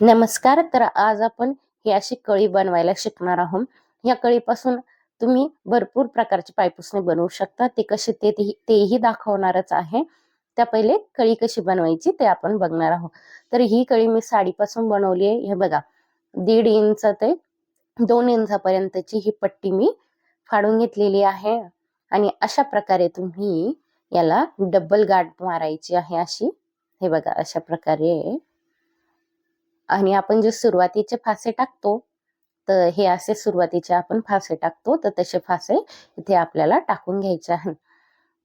नमस्कार तर आज आपण ही अशी कळी बनवायला शिकणार आहोत. या कळीपासून तुम्ही भरपूर प्रकारचे पायपुसणी बनवू शकता. ते कसे ते तेही दाखवणारच आहे. त्या पहिले कळी कशी बनवायची ते आपण बघणार आहोत. तर ही कळी मी साडीपासून बनवली आहे. हे बघा दीड इंच ते दोन इंचापर्यंतची ही पट्टी मी फाडून घेतलेली आहे. आणि अशा प्रकारे तुम्ही याला डबल गाठ मारायची आहे अशी. हे बघा अशा प्रकारे. आणि आपण जे सुरुवातीचे फासे टाकतो तर हे असे सुरुवातीचे आपण फासे टाकतो तर तसे फासे इथे आपल्याला टाकून घ्यायचे आहेत.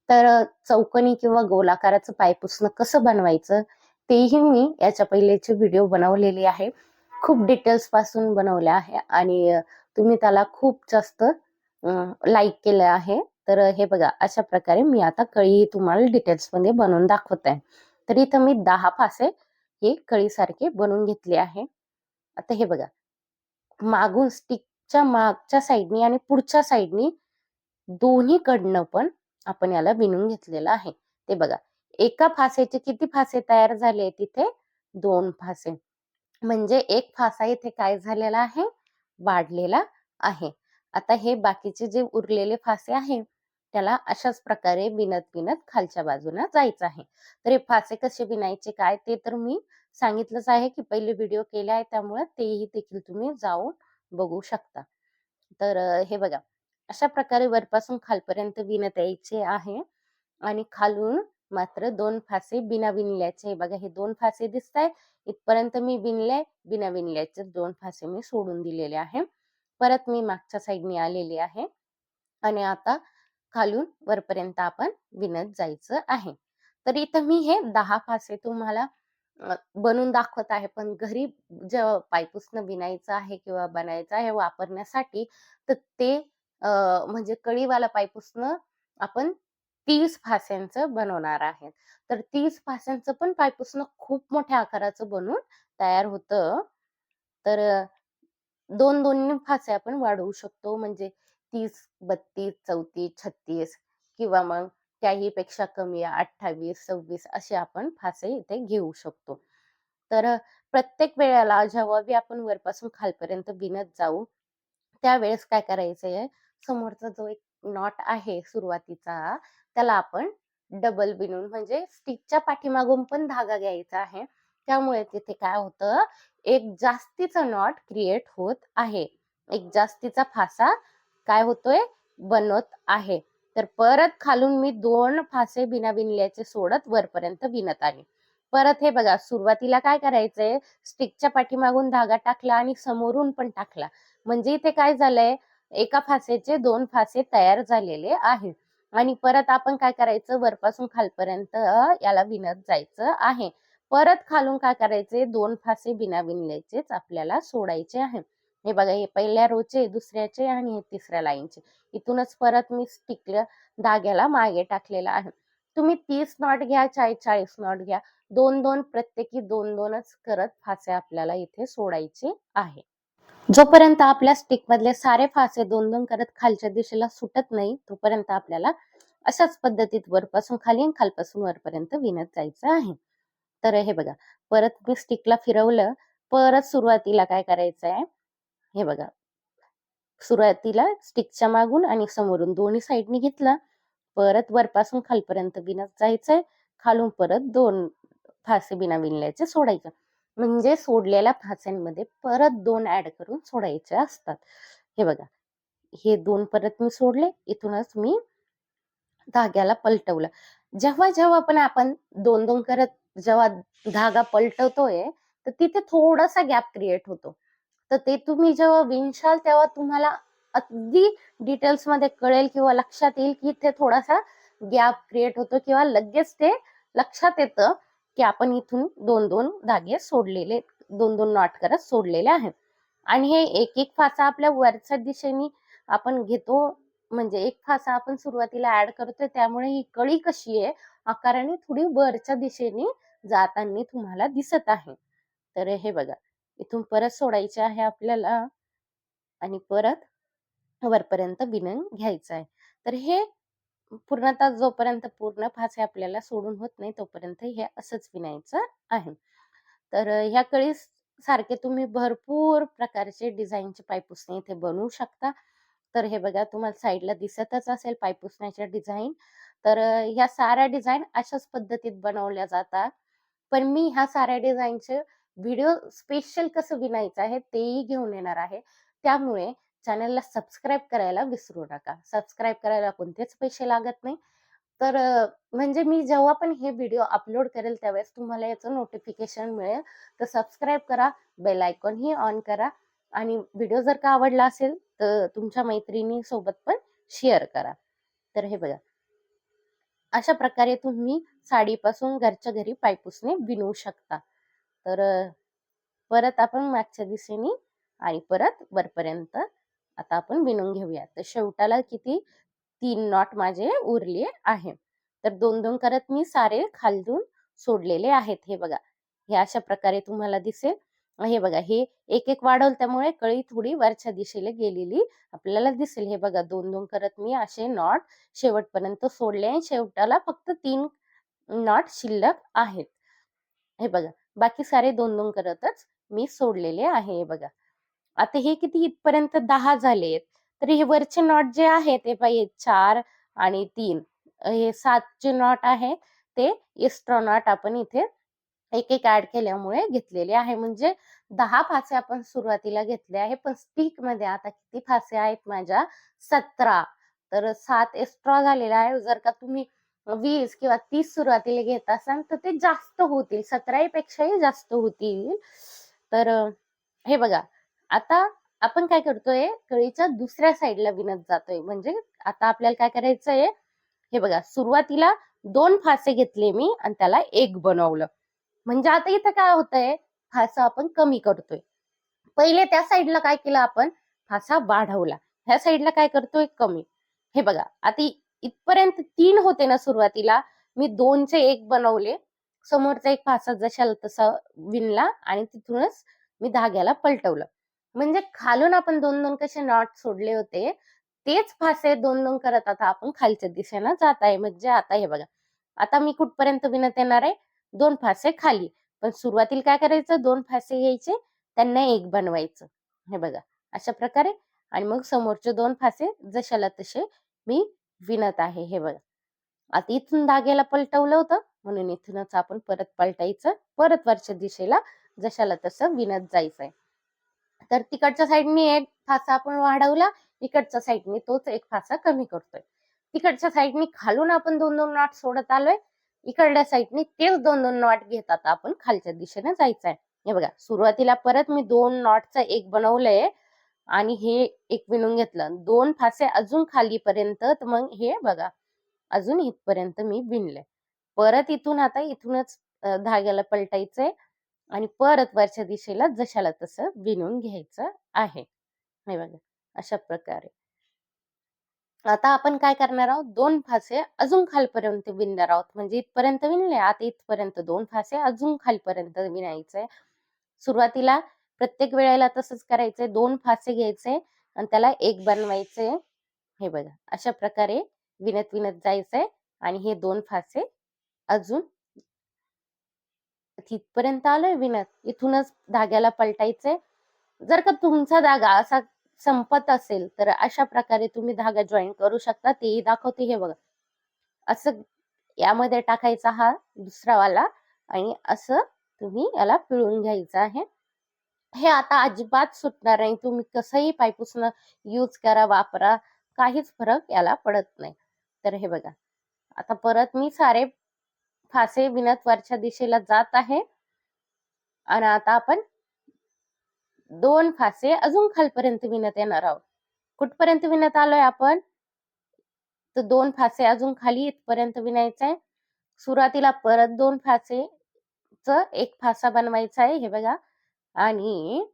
तर चौकनी किंवा गोलाकाराचं पायपुसणं कसं बनवायचं तेही मी याच्या पहिलेचे व्हिडिओ बनवलेले आहे. खूप डिटेल्सपासून बनवले आहे आणि तुम्ही त्याला खूप जास्त लाईक केलं आहे. तर हे बघा अशा प्रकारे मी आता कळी तुम्हाला डिटेल्समध्ये बनवून दाखवत. आहे तर इथं मी दहा फासे हे कळीसारखे बनवून घेतले आहे. आता हे बघा. मागून स्टिकच्या मागच्या साईडनी आणि पुढच्या साईडनी दोन्हीकडनं पण आपण याला विणून घेतलेलं आहे. ते बघा. एका फासेचे किती फासे तयार झाले तिथे दोन फासे. म्हणजे एक फासा इथे काय झालेला आहे? वाढलेला आहे. आता हे बाकीचे जे उरलेले फासे आहे त्याला अशाच प्रकारे विणत विणत खालच्या बाजूला जायचं आहे. तर हे फासे कसे विणायचे काय ते तर मी सांगितलंच आहे की पहिले व्हिडिओ केले आहे त्यामुळे तेही देखील तुम्ही जाऊन बघू शकता. तर हे बघा अशा प्रकारे वरपासून खालपर्यंत विणत यायचे आहे आणि खालून मात्र दोन फासे बिना विणल्याचे बघा हे दोन फासे दिसत आहे इथपर्यंत मी विणले बिना विणल्याचे दोन फासे मी सोडून दिलेले आहे. परत मी मागच्या साईडने आलेली आहे. आणि आता खालून वरपर्यंत आपण विणत जायचं आहे. तर इथं मी हे दहा फासे तुम्हाला बनवून दाखवत आहे. पण घरी जे पायपुसणं विणायचं आहे किंवा बनायचं आहे वापरण्यासाठी तर ते म्हणजे कळीवाला पायपुसणं आपण तीस फास्यांचं बनवणार आहे तर तीस फास्यांचं पण पायपुसणं खूप मोठ्या आकाराचं बनवून तयार होतं. तर दोन दोन फासे आपण वाढवू शकतो. म्हणजे तीस बत्तीस चौतीस छत्तीस किंवा मग त्याही पेक्षा कमी अठ्ठावीस सव्वीस असे आपण फासे इथे घेऊ शकतो. तर प्रत्येक वेळेला जेव्हा बी आपण वरपासून खालपर्यंत विणत जाऊ त्यावेळेस काय करायचंय? समोरचा जो एक नॉट आहे सुरुवातीचा त्याला आपण डबल विणून म्हणजे स्टिकच्या पाठीमागून पण धागा घ्यायचा आहे. त्यामुळे तिथे काय होतं? एक जास्तीचा नॉट क्रिएट होत आहे. एक जास्तीचा फासा काय होतोय? बनवत आहे. तर परत खालून मी दोन फासे बिना विणल्याचे सोडत वरपर्यंत विणत आले. परत हे बघा सुरुवातीला काय करायचंय? स्टिकच्या पाठीमागून धागा टाकला आणि समोरून पण टाकला. म्हणजे इथे काय झालंय? एका फासेचे दोन फासे तयार झालेले आहेत आणि परत आपण काय करायचं? वरपासून खालपर्यंत याला विणत जायचं आहे. परत खालून काय करायचे? दोन फासे बिना विणल्याचेच आपल्याला सोडायचे आहे. हे बघा हे पहिल्या रोचे दुसऱ्याचे आणि हे तिसऱ्या लाईनचे. इथूनच परत मी स्टिकल्या धाग्याला मागे टाकलेला आहे. तुम्ही तीस नॉट घ्या चाळीस चाळीस नॉट घ्या. दोन दोन प्रत्येकी दोन दोनच करत फासे आपल्याला इथे सोडायचे आहे. जोपर्यंत आपल्या स्टिक मधले सारे फासे दोन दोन करत खालच्या दिशेला सुटत नाही तोपर्यंत आपल्याला अशाच पद्धतीत वरपासून खाली आणि खालपासून वरपर्यंत विणत जायचं आहे. तर हे बघा परत मी स्टिकला फिरवलं. परत सुरुवातीला काय करायचं आहे हे बघा. सुरुवातीला स्टिकच्या मागून आणि समोरून दोन्ही साईडनी घेतला. परत वरपासून खालपर्यंत विणत जायचंय. खालून परत दोन फासे बिना विणल्याचे सोडायचं. म्हणजे सोडलेल्या फास्यांमध्ये परत दोन ऍड करून सोडायचे असतात. हे बघा. हे दोन परत मी सोडले. इथूनच मी धाग्याला पलटवलं. जेव्हा जेव्हा पण आपण दोन दोन करत जेव्हा धागा पलटवतोय तर तिथे थोडासा गॅप क्रिएट होतो. तर ते तुम्ही जेव्हा विणशाल तेव्हा तुम्हाला अगदी डिटेल्समध्ये कळेल किंवा लक्षात येईल की इथे थोडासा गॅप क्रिएट होतो किंवा लगेच ते लक्षात येतं की आपण इथून दोन दोन धागे सोडलेले दोन दोन नॉट करत सोडलेले आहेत. आणि हे एक एक फासा आपल्या वरच्या दिशेने आपण घेतो म्हणजे एक फासा आपण सुरुवातीला ऍड करतोय त्यामुळे ही कळी कशी आहे आकाराने थोडी वरच्या दिशेने जाताना तुम्हाला दिसत आहे. तर हे बघा. इथून परत सोडायचे आहे आपल्याला आणि परत वरपर्यंत विणून घ्यायचं आहे. तर हे पूर्णतः जोपर्यंत पूर्ण फासे आपल्याला सोडून होत नाही तोपर्यंत हे असंच विणायचं आहे. तर ह्या कळी सारखे तुम्ही भरपूर प्रकारचे डिझाईनचे पायपुसणे इथे बनवू शकता. तर हे बघा तुम्हाला साईडला दिसतच असेल पायपुसण्याच्या डिझाईन. तर ह्या साऱ्या डिझाईन अशाच पद्धतीत बनवल्या जातात. पण मी ह्या साऱ्या डिझाईनचे व्हिडिओ स्पेशल कसं विनायचं आहे तेही घेऊन येणार आहे. त्यामुळे चॅनलला सबस्क्राईब करायला विसरू नका. सबस्क्राईब करायला कोणतेच पैसे लागत नाही. तर म्हणजे मी जेव्हा पण हे व्हिडिओ अपलोड करेल त्यावेळेस तुम्हाला याचं नोटिफिकेशन मिळेल. तर सबस्क्राईब करा बेल आयकॉन ही ऑन करा आणि व्हिडिओ जर का आवडला असेल तर तुमच्या मैत्रिणी सोबत पण शेअर करा. तर हे बघा. अशा प्रकारे तुम्ही साडीपासून घरच्या घरी पायपुसणे विणू शकता. तर परत आपण मागच्या दिशेने आणि परत वरपर्यंत आता आपण विणून घेऊया तर शेवटाला किती? तीन नॉट माझे उरले आहे. तर दोन दोन करत मी सारे खालून सोडलेले आहेत. हे बघा. हे अशा प्रकारे तुम्हाला दिसेल. हे बघा हे एक एक वाढवल त्यामुळे कळी थोडी वरच्या दिशेला गेलेली आपल्याला दिसेल. हे बघा दोन दोन करत मी असे नॉट शेवटपर्यंत सोडले आणि शेवटाला फक्त तीन नॉट शिल्लक आहेत. हे बघा बाकी सारे दोन दोन करतच मी सोडलेले आहे हे बघा. आता हे किती इथपर्यंत दहा झालेत तर हे वरचे नॉट जे आहेत ते पाहिजे चार आणि तीन. हे सातचे नॉट आहे ते इस्ट्रॉनॉट नॉट आपण इथे एक एक ऍड केल्यामुळे घेतलेले आहे. म्हणजे दहा फासे आपण सुरुवातीला घेतले आहे. पण स्पीकमध्ये आता किती फासे आहेत माझ्या? सतरा. तर सात एक्स्ट्रा झालेला आहे. जर का तुम्ही वीस किंवा तीस सुरुवातीला घेत असाल तर ते जास्त होतील. सतराही पेक्षाही जास्त होतील. तर हे बघा. आता आपण काय करतोय? कळीच्या दुसऱ्या साईडला विणत जातोय. म्हणजे आता आपल्याला काय करायचंय? हे बघा. सुरुवातीला दोन फासे घेतले मी आणि त्याला एक बनवलं. म्हणजे आता इथं काय होतंय? फासा आपण कमी करतोय. पहिले त्या साईडला काय केलं आपण? फासा वाढवला. ह्या साईडला काय करतोय? कमी. हे बघा. आता इथपर्यंत तीन होते ना सुरुवातीला. मी दोनचे एक बनवले. समोरचा एक फासा जशाला तसा विणला आणि तिथूनच मी धाग्याला पलटवलं. म्हणजे खालून आपण दोन दोन कसे नॉट सोडले होते तेच फासे दोन दोन करत आता आपण खालच्या दिशेनं जात आहे. म्हणजे आता हे बघा. आता मी कुठपर्यंत विणत येणार आहे? दोन फासे खाली. पण सुरुवातीला काय करायचं? दोन फासे घ्यायचे त्यांना एक बनवायचं. हे बघा. अशा प्रकारे. आणि मग समोरचे दोन फासे जशाला तसे मी विणत आहे हे बघा. आता इथून धाग्याला पलटवलं होतं म्हणून इथूनच आपण परत पलटायचं. परत वरच्या दिशेला जशाला तसं विणत जायचंय. तर तिकडच्या साईडने एक फासा आपण वाढवला इकडच्या साईडने तोच एक फासा कमी करतोय. तिकडच्या साईडने खालून आपण दोन दोन नॉट सोडत आलोय. इकडल्या साईडने तेच दोन दोन नॉट घेत आता आपण खालच्या दिशेने जायचंय. हे बघा सुरुवातीला परत मी दोन नॉटचा एक बनवलंय. आणि हे एक विणून घेतलं. दोन फासे अजून खालीपर्यंत तर मग हे बघा अजून इथपर्यंत मी विणले. परत इथून आता इथूनच धाग्याला पलटायचंय आणि परत वरच्या दिशेला जशाला तसं विणून घ्यायचं आहे. हे बघा अशा प्रकारे. आता आपण काय करणार आहोत? दोन फासे अजून खालपर्यंत विणणार आहोत. म्हणजे इथपर्यंत विणले आता इथपर्यंत दोन फासे अजून खालपर्यंत विणायचे सुरुवातीला प्रत्येक वेळेला तसंच करायचंय दोन फासे घ्यायचे आणि त्याला एक बनवायचे. हे बघा अशा प्रकारे विणत विणत जायचंय आणि हे दोन फासे अजून तिथपर्यंत आलोय विणत इथूनच धाग्याला पलटायचंय जर का तुमचा धागा असा संपत असेल तर अशा प्रकारे तुम्ही धागा जॉईन करू शकता. तेही दाखवते हे बघा. असं यामध्ये टाकायचा हा दुसरा वाला आणि असं तुम्ही याला पिळून घ्यायचं आहे. हे आता अजिबात सुटणार नाही. तुम्ही कसंही पायपुसणं यूज करा वापरा. काहीच फरक याला पडत नाही. तर हे बघा. आता परत मी सारे फासे विनत वरच्या दिशेला जात आहे. आणि आता आपण दोन फासे अजून खालपर्यंत विणत येणार आहोत. कुठपर्यंत विणत आलोय आपण? तर दोन फासे अजून खाली इथपर्यंत विणायचंय सुरुवातीला परत दोन फासे च एक फासा बनवायचा आहे. हे बघा. आणि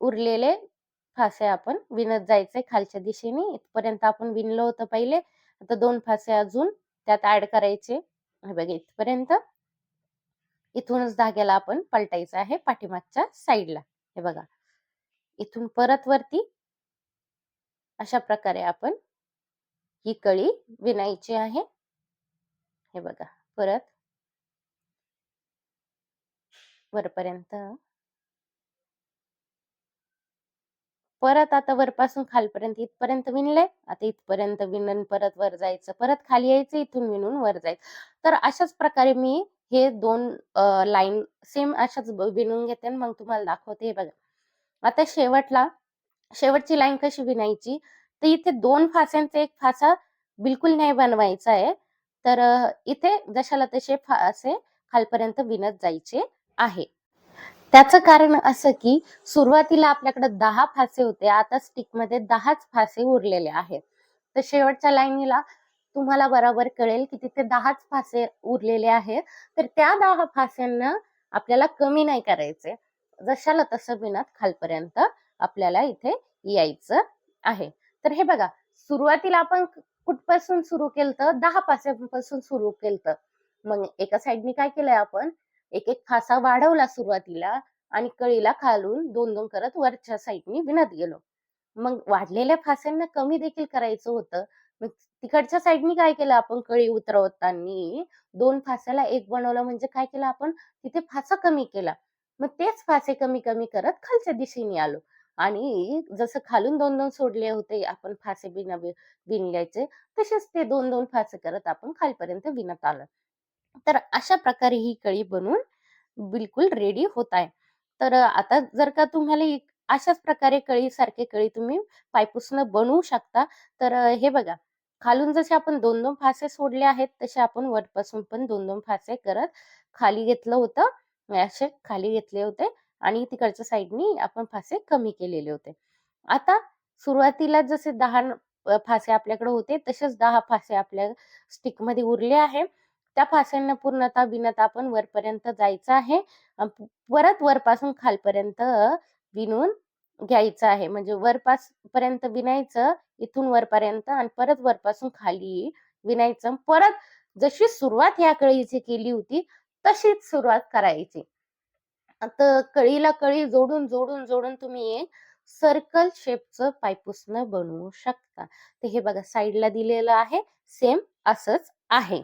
उरलेले फासे आपण विणत जायचे खालच्या दिशेने. इथपर्यंत आपण विणलं होतं पहिले. आता दोन फासे अजून त्यात ऍड करायचे. हे बघा इथपर्यंत. इथूनच धाग्याला आपण पलटायचं आहे पाठीमागच्या साईडला हे बघा. इथून परत वरती अशा प्रकारे आपण ही कळी विणायची आहे. हे बघा परत. वरपर्यंत. परत आता वरपासून खालपर्यंत इथपर्यंत विणलंय. आता इथपर्यंत विणून परत वर जायचं. परत खाली यायचं इथून विणून वर जायचं. तर अशाच प्रकारे मी हे दोन लाईन सेम अशाच विणून घेते आणि मग तुम्हाला दाखवते हे बघा. आता शेवटला शेवटची लाईन कशी विणायची? तर इथे दोन फास्यांचा एक फासा बिलकुल नाही बनवायचा आहे. तर इथे जशाला तसे फासे खालपर्यंत विणत जायचे आहे. त्याचं कारण असं की सुरुवातीला आपल्याकडे दहा फासे होते आता स्टिकमध्ये दहाच फासे उरलेले आहेत. तर शेवटच्या लाईनीला तुम्हाला बरोबर कळेल की तिथे दहाच फासे उरलेले आहेत. तर त्या दहा फास्यांना आपल्याला कमी नाही करायचे. जशाला तसं बिनात खालपर्यंत आपल्याला इथे यायचं आहे. तर हे बघा सुरुवातीला आपण कुठपासून सुरू केलं तर दहा पासून सुरू केलं मग एका साईडने काय केलंय आपण? एक एक फासा वाढवला सुरुवातीला आणि कळीला खालून दोन दोन करत वरच्या साईडनी विणत गेलो. मग वाढलेल्या फास्यांना कमी देखील करायचं होतं. मग तिकडच्या साईडनी काय केलं आपण? कळी उतरवताना दोन फास्याला एक बनवलं म्हणजे काय केलं आपण? तिथे फासा कमी केला. मग तेच फासे कमी कमी करत खालच्या दिशेने आलो. आणि जसं खालून दोन दोन सोडले होते आपण फासे बिना विणल्याचे तसेच ते दोन दोन फासे करत आपण खालपर्यंत विणत आलो. तर अशा प्रकारे ही कळी बनवून बिलकुल रेडी होत आहे. तर आता जर का तुम्हाला अशाच प्रकारे कळी सारखे कळी तुम्ही पायपुसनं बनवू शकता. तर हे बघा खालून जसे आपण दोन दोन फासे सोडले आहेत तसे आपण वरपासून पण दोन दोन फासे करत खाली घेतलं होतं. असे खाली घेतले होते आणि तिकडच्या साईडनी आपण फासे कमी केलेले होते. आता सुरुवातीला जसे दहा फासे आपल्याकडे होते तसेच दहा फासे आपल्या स्टिकमध्ये उरले आहे. त्या फास्यांना पूर्णतः विणत आपण वरपर्यंत जायचं आहे. परत वरपासून खालपर्यंत विणून घ्यायचं आहे. म्हणजे वरपास पर्यंत विणायचं इथून वरपर्यंत आणि परत वरपासून खाली विणायचं. परत जशी सुरुवात या कळीची केली होती तशीच सुरुवात करायची. आता कळीला कळी जोडून जोडून जोडून तुम्ही एक सर्कल शेपचं पायपुसणं बनवू शकता. तर हे बघा साईडला दिलेलं आहे. सेम असंच आहे.